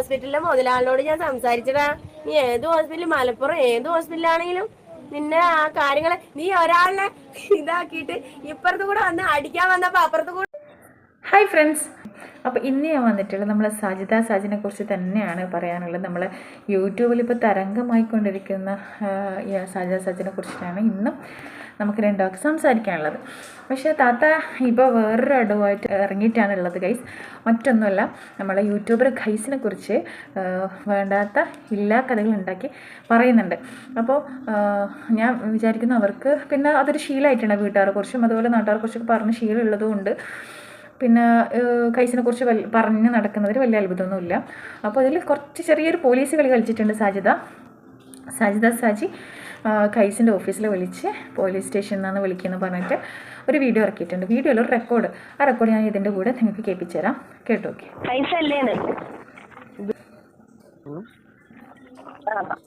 ഹോസ്പിറ്റലിലെ മുതലാളിനോട് ഞാൻ സംസാരിച്ചടാ നീ ഏത് ഹോസ്പിറ്റലിൽ മലപ്പുറം ഏത് ഹോസ്പിറ്റലാണെങ്കിലും നിന്നെ ആ കാര്യങ്ങൾ നീ ഒരാളിനെ ഇതാക്കിയിട്ട് ഇപ്പുറത്ത് കൂടെ വന്ന് അടിക്കാൻ വന്നപ്പോ അപ്പുറത്ത് കൂടെ ഹായ് ഫ്രണ്ട്സ് അപ്പോൾ ഇന്ന് ഞാൻ വന്നിട്ടുള്ളത് നമ്മളെ സജിത സാജിനെ കുറിച്ച് തന്നെയാണ് പറയാനുള്ളത്. നമ്മൾ യൂട്യൂബിൽ ഇപ്പോൾ തരംഗമായിക്കൊണ്ടിരിക്കുന്ന സജിത സാജിനെ കുറിച്ചിട്ടാണ്. ഇന്നും നമുക്ക് രണ്ടാൾക്ക് സംസാരിക്കാനുള്ളത്. പക്ഷേ താത്ത ഇപ്പോൾ വേറൊരു അടുവായിട്ട് ഇറങ്ങിയിട്ടാണ് ഉള്ളത് ഗൈസ് മറ്റൊന്നുമല്ല നമ്മളെ യൂട്യൂബർ ഗൈസിനെ കുറിച്ച് വേണ്ടാത്ത എല്ലാ കഥകളും ഉണ്ടാക്കി പറയുന്നുണ്ട്. അപ്പോൾ ഞാൻ വിചാരിക്കുന്നു അവർക്ക് പിന്നെ അതൊരു ശീലമായിട്ടാണ് വീട്ടുകാരെ കുറിച്ചും അതുപോലെ നാട്ടുകാരെ കുറിച്ചൊക്കെ പറഞ്ഞ് ശീലമുള്ളതുകൊണ്ട് പിന്നെ കൈസിനെ കുറിച്ച് വൽ പറഞ്ഞ് നടക്കുന്നതിൽ വലിയ അത്ഭുതമൊന്നുമില്ല. അപ്പോൾ അതിൽ കുറച്ച് ചെറിയൊരു പോലീസ് കളി കളിച്ചിട്ടുണ്ട് സാജിത സാജിത സാജി. കൈസിന്റെ ഓഫീസിൽ വിളിച്ച് പോലീസ് സ്റ്റേഷനിൽ നിന്നാണ് വിളിക്കുന്നത് പറഞ്ഞിട്ട് ഒരു വീഡിയോ ഇറക്കിയിട്ടുണ്ട്. വീഡിയോയിൽ ഒരു റെക്കോർഡ് ആ റെക്കോർഡ് ഞാൻ ഇതിന്റെ കൂടെ നിങ്ങൾക്ക് കേൾപ്പിച്ചു തരാം കേട്ടോ ഓക്കെ.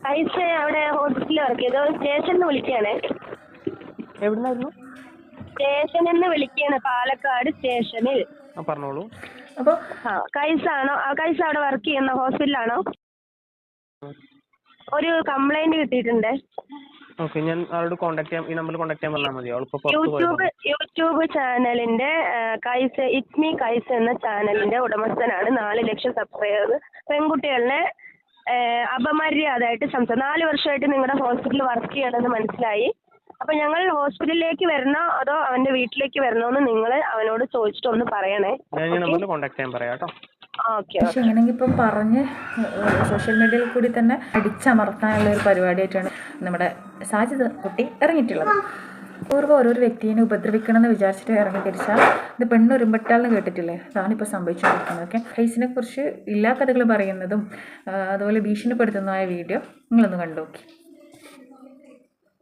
പൈസ അവിടെ ഹോസ്പിറ്റലിൽ വർക്ക് ചെയ്തോ. സ്റ്റേഷനിൽ നിന്ന് വിളിക്കുകയാണ് എവിടുന്നായിരുന്നു? സ്റ്റേഷനിൽ നിന്ന് വിളിക്കുകയാണ് പാലക്കാട് സ്റ്റേഷനിൽ പറഞ്ഞോളൂ. അപ്പോൾ കൈസാണോ? കൈസ അവിടെ വർക്ക് ചെയ്യുന്ന ഹോസ്പിറ്റലാണോ ഒരു കംപ്ലൈന്റ് കിട്ടിയിട്ടുണ്ട്. ഓക്കെ ഞാൻ അവളോട് കോൺടാക്ട് ചെയ്യാം. ഈ നമ്പറിൽ കോൺടാക്ട് ചെയ്യാൻ പറഞ്ഞാൽ മതി. അവളിപ്പോൾ പുറത്ത് യൂട്യൂബ് പോയി യൂട്യൂബ് ചാനലിന്റെ കൈസ് ഇറ്റ് മീ കൈസ എന്ന ചാനലിന്റെ ഉടമസ്ഥനാണ് നാല് ലക്ഷം സബ്സ്ക്രൈബർ പെൺകുട്ടികളെ ആ, അപമര്യാദയായിട്ട് സംസാരം നാല് വർഷമായിട്ട് നിങ്ങളുടെ ഹോസ്പിറ്റലിൽ വർക്ക് ചെയ്യണമെന്ന് മനസ്സിലായി. അപ്പൊ ഞങ്ങൾ ഹോസ്പിറ്റലിലേക്ക് വരണോ അതോ അവന്റെ വീട്ടിലേക്ക് വരണോ എന്ന് നിങ്ങൾ അവനോട് ചോദിച്ചിട്ട് ഒന്ന് പറയണേ. ഞാൻ ഈ നമ്പറിൽ കോൺടാക്ട് ചെയ്യാൻ പറയാം കേട്ടോ. പക്ഷെ എങ്ങനെയെങ്കിൽ ഇപ്പം പറഞ്ഞ് സോഷ്യൽ മീഡിയയിൽ കൂടി തന്നെ അടിച്ചമർത്താനുള്ള ഒരു പരിപാടിയായിട്ടാണ് നമ്മുടെ സാജിത് കുട്ടി ഇറങ്ങിയിട്ടുള്ളത്. പൂർവം ഓരോരു വ്യക്തിയെ ഉപദ്രവിക്കണം എന്ന് വിചാരിച്ചിട്ട് ഇറങ്ങി തിരിച്ചാൽ ഇത് പെണ്ണൊരുമ്പട്ടാളെന്ന് കേട്ടിട്ടില്ലേ? അതാണ് ഇപ്പോൾ സംഭവിച്ചുകൊണ്ടിരിക്കുന്നത്. ഓക്കെ ഹൈസിനെ കുറിച്ച് എല്ലാ കഥകൾ പറയുന്നതും അതുപോലെ ഭീഷണിപ്പെടുത്തുന്നതായ വീഡിയോ നിങ്ങളൊന്ന് കണ്ടു നോക്കി.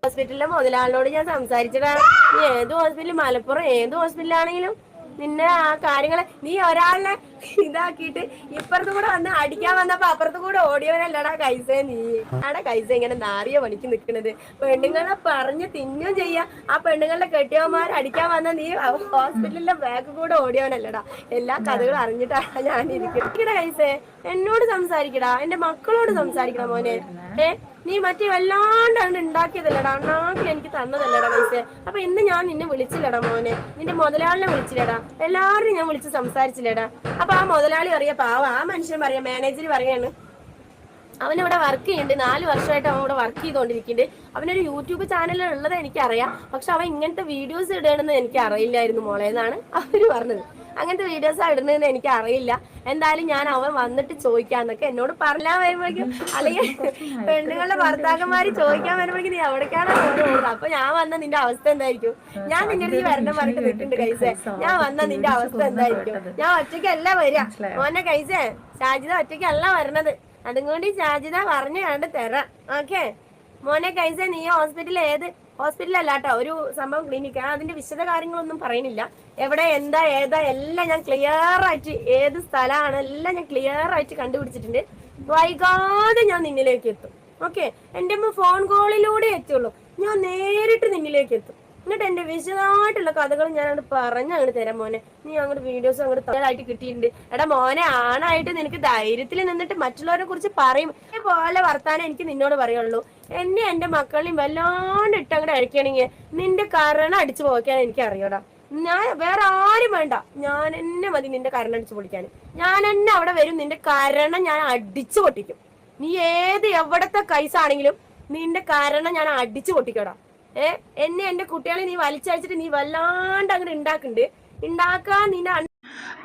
ഹോസ്പിറ്റലിലെ മുതലാളിനോട് ഞാൻ സംസാരിച്ചതാണ്. ഏത് ഹോസ്പിറ്റലിൽ മലപ്പുറം. ഏത് ഹോസ്പിറ്റലാണെങ്കിലും നിന്നെ ആ കാര്യങ്ങളെ നീ ഒരാളിനെ ഇതാക്കിയിട്ട് ഇപ്പുറത്ത് കൂടെ വന്ന് അടിക്കാൻ വന്നപ്പോ അപ്പുറത്തു കൂടെ ഓടിയവനല്ലടാ കൈസ നീ. ആടാ കൈസ ഇങ്ങനെ നാറിയ പണിക്ക് നിക്കണത്. പെണ്ണുങ്ങളെ പറഞ്ഞ് തിന്നും ചെയ്യാ. ആ പെണ്ണുങ്ങളുടെ കെട്ടിയവന്മാർ അടിക്കാൻ വന്ന നീ ഹോസ്പിറ്റലിലെ ബാക്ക് കൂടെ ഓടിയവനല്ലടാ. എല്ലാ കഥകളും അറിഞ്ഞിട്ടാണ് ഞാൻ ഇരിക്കുന്നത് കൈസേ. എന്നോട് സംസാരിക്കടാ. എന്റെ മക്കളോട് സംസാരിക്കണം മോനെ. ഏ? നീ മറ്റേ വല്ലാണ്ട് അങ്ങോട്ട് ഉണ്ടാക്കിയതല്ലടാ അണ്ണാക്കിൽ എനിക്ക് തന്നതല്ലടാ പൈസ. അപ്പൊ ഇന്ന് ഞാൻ നിന്നെ വിളിച്ചില്ലടാ മോനെ. നിന്റെ മുതലാളിനെ വിളിച്ചില്ലടാ. എല്ലാവരും ഞാൻ വിളിച്ച് സംസാരിച്ചില്ലടാ. അപ്പൊ ആ മുതലാളി പറയാ പാവ ആ മനുഷ്യൻ പറയാ മാനേജർ പറയാണ് അവനിവിടെ വർക്ക് ചെയ്യുന്നുണ്ട്. നാല് വർഷമായിട്ട് അവൻ ഇവിടെ വർക്ക് ചെയ്തുകൊണ്ടിരിക്കുന്നുണ്ട് അവനൊരു യൂട്യൂബ് ചാനൽ ഉള്ളത് എനിക്കറിയാം. പക്ഷെ അവൻ ഇങ്ങനത്തെ വീഡിയോസ് ഇടണമെന്ന് എനിക്ക് അറിയില്ലായിരുന്നു മോളെ എന്നാണ് അവർ പറഞ്ഞത്. അങ്ങനത്തെ വീഡിയോസ് ഇടുന്നതെന്ന് എനിക്ക് അറിയില്ല എന്തായാലും ഞാൻ അവൻ വന്നിട്ട് ചോദിക്കാന്നൊക്കെ എന്നോട് പറഞ്ഞാൽ വരുമ്പോഴേക്കും. അല്ലെങ്കിൽ പെണ്ണുങ്ങളുടെ ഭർത്താക്കന്മാര് ചോദിക്കാൻ വരുമ്പോഴേക്കും നീ എവിടേക്കാണ് പോകുന്നത് അപ്പൊ ഞാൻ വന്ന നിന്റെ അവസ്ഥ എന്തായിരിക്കും? ഞാൻ നിന്റെ അടുത്ത് വരണം പറഞ്ഞിട്ട് നിൽക്കുന്നുണ്ട് കൈസേ. ഞാൻ വന്ന നിന്റെ അവസ്ഥ എന്തായിരിക്കും? ഞാൻ ഒറ്റയ്ക്കല്ല വരിക. മോനെ കൈസേ ഷാജിത ഒറ്റയ്ക്കല്ല വരണത്. അതുകൊണ്ട് ഈ ഷാജിത പറഞ്ഞു കണ്ട് തരാം. ഓക്കെ? മോനെ കൈസേ നീ ഹോസ്പിറ്റലിൽ ഏത് ഹോസ്പിറ്റലല്ല കേട്ടോ ഒരു സംഭവം ക്ലിനിക്ക് അതിന്റെ വിശദ കാര്യങ്ങളൊന്നും പറയുന്നില്ല. എവിടെ എന്താ ഏതാ എല്ലാം ഞാൻ ക്ലിയർ ആയിട്ട് ഏത് സ്ഥലമാണ് എല്ലാം ഞാൻ ക്ലിയർ ആയിട്ട് കണ്ടുപിടിച്ചിട്ടുണ്ട്. വൈകാതെ ഞാൻ നിന്നിലേക്ക് എത്തും. ഓക്കെ അമ്മ ഫോൺ കോളിലൂടെ എത്തുള്ളൂ ഞാൻ നേരിട്ട് നിന്നിലേക്ക് എത്തും. എന്നിട്ട് എന്റെ വിശദമായിട്ടുള്ള കഥകൾ ഞാൻ അങ്ങോട്ട് പറഞ്ഞ് അങ്ങോട്ട് തരാം മോനെ. നീ അങ്ങോട്ട് വീഡിയോസ് അങ്ങോട്ട് തയ്യാറായിട്ട് കിട്ടിയിട്ടുണ്ട്. എടാ മോനെ ആണായിട്ട് നിനക്ക് ധൈര്യത്തിൽ നിന്നിട്ട് മറ്റുള്ളവരെ കുറിച്ച് പറയും. ഇതേപോലെ വർത്താനം എനിക്ക് നിന്നോട് പറയുള്ളൂ. എന്നെ എന്റെ മക്കളെയും വല്ലാണ്ട് ഇട്ട് അങ്ങോട്ട് അഴിക്കണെങ്കിൽ നിന്റെ കരണം അടിച്ചു പോക്കാൻ എനിക്ക് അറിയടാ. ഞാൻ വേറെ ആരും വേണ്ട. ഞാൻ എന്നെ മതി നിന്റെ കരണം അടിച്ചു പൊളിക്കാൻ. ഞാൻ എന്നെ അവിടെ വരും നിന്റെ കരണം ഞാൻ അടിച്ചു പൊട്ടിക്കും. നീ ഏത് എവിടത്തെ കൈസാണെങ്കിലും നിന്റെ കാരണം ഞാൻ അടിച്ചു പൊട്ടിക്കടാ. ഏ എന്നെ എന്റെ കുട്ടികളെ നീ വലിച്ചഴിച്ചിട്ട് നീ വല്ലാണ്ട് അങ്ങനെ ഉണ്ടാക്കുന്നുണ്ട് ഉണ്ടാക്കാൻ നിന്നെ അപ്പൊ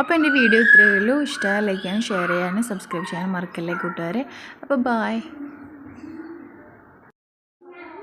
അപ്പോൾ എന്റെ വീഡിയോ ഇത്രയേ ഉള്ളൂ. ഇഷ്ടമായി ലൈക്ക് ചെയ്യാനും ഷെയർ ചെയ്യാനും സബ്സ്ക്രൈബ് ചെയ്യാനും മറക്കല്ലേ കൂട്ടുകാരെ? അപ്പോൾ ബായ്